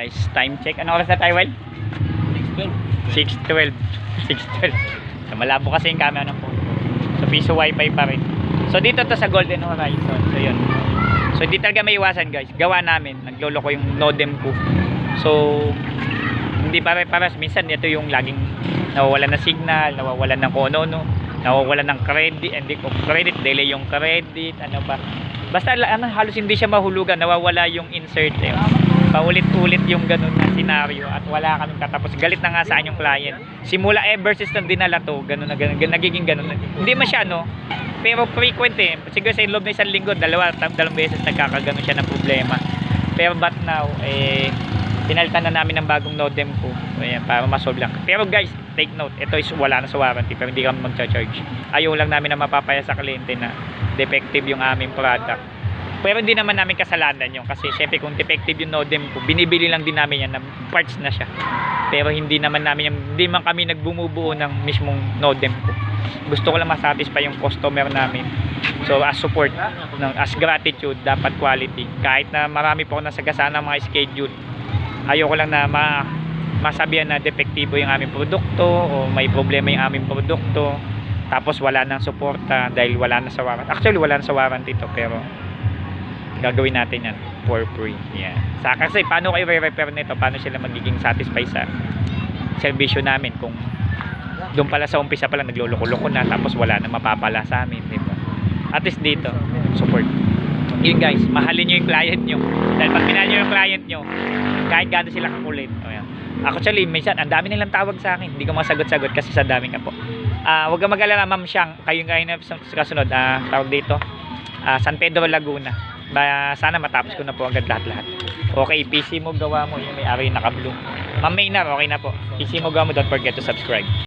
Guys, time check. Ano oras na tayo, Wild? 6.12. 6.12. So, malabo kasi yung camera ng phone ko. So, piso wifi pa rin. So, dito to sa Golden Horizon. So, yun. So, hindi talaga may iwasan, guys. Gawa namin. Nagloloko yung modem ko. So, hindi pare-paras. Minsan, ito yung laging nawawalan ng signal, nawawalan ng kung ano-ano, nawawalan ng credit, hindi ko credit, delay yung credit, ano ba. Basta ano, halos hindi siya mahulugan, nawawala yung insert. Eh. Paulit-ulit yung ganun na senaryo at wala kaming katapos. Galit na nga sa yung client. Simula ever since nang dinala to, ganun na ganun, nagiging ganun. na. Hindi no? Pero frequent eh. Siguro sa loob ng isang linggo, dalawa, dalawang beses nagkakaganon siya ng problema. Pero but now, eh, pinalitan na namin ng bagong modem ko. Ayan, para masolve lang. Pero guys, take note, ito is wala na sa warranty pero hindi kami mag-charge. Ayaw lang namin na mapapaya sa kliyente na defective yung aming product. Pero hindi naman namin kasalanan yun kasi syempre kung defective yung modem ko, binibili lang din namin yan na parts na siya. Pero hindi naman namin hindi man kami nagbumubuo ng mismong modem ko. Gusto ko lang masatisfy yung customer namin. So as support, no, as gratitude, dapat quality. Kahit na marami po ako nasagasaan ng mga schedule, ayoko lang na ma masabihan na depektibo yung aming produkto o may problema yung aming produkto tapos wala nang suporta dahil wala na sa warranty. Actually, wala na sa warranty to pero gagawin natin yan for free. Yeah. Sa kasi paano kayo re-repair nito? Paano sila magiging satisfy sa servisyo namin kung doon pala sa umpisa pa lang nagloloko-loko na tapos wala na mapapala sa amin, di ba? At least dito, support. Yun guys, mahalin nyo yung client nyo. Dahil pag minahal nyo yung client nyo, kahit gano'n sila kakulit. O yan. Actually, minsan, ang dami nilang tawag sa akin. Hindi ko masagot-sagot kasi sa dami nga po. Ah, huwag kang mag-alala, ma'am Siyang. Kayo ngayon na kasunod, ah, tawag dito. Ah, San Pedro, Laguna. Ba, sana matapos ko na po agad lahat-lahat. Okay, PC mo gawa mo. Yung may ari naka-blue. Ma'am Maynard, okay na po. PC mo gawa mo, don't forget to subscribe.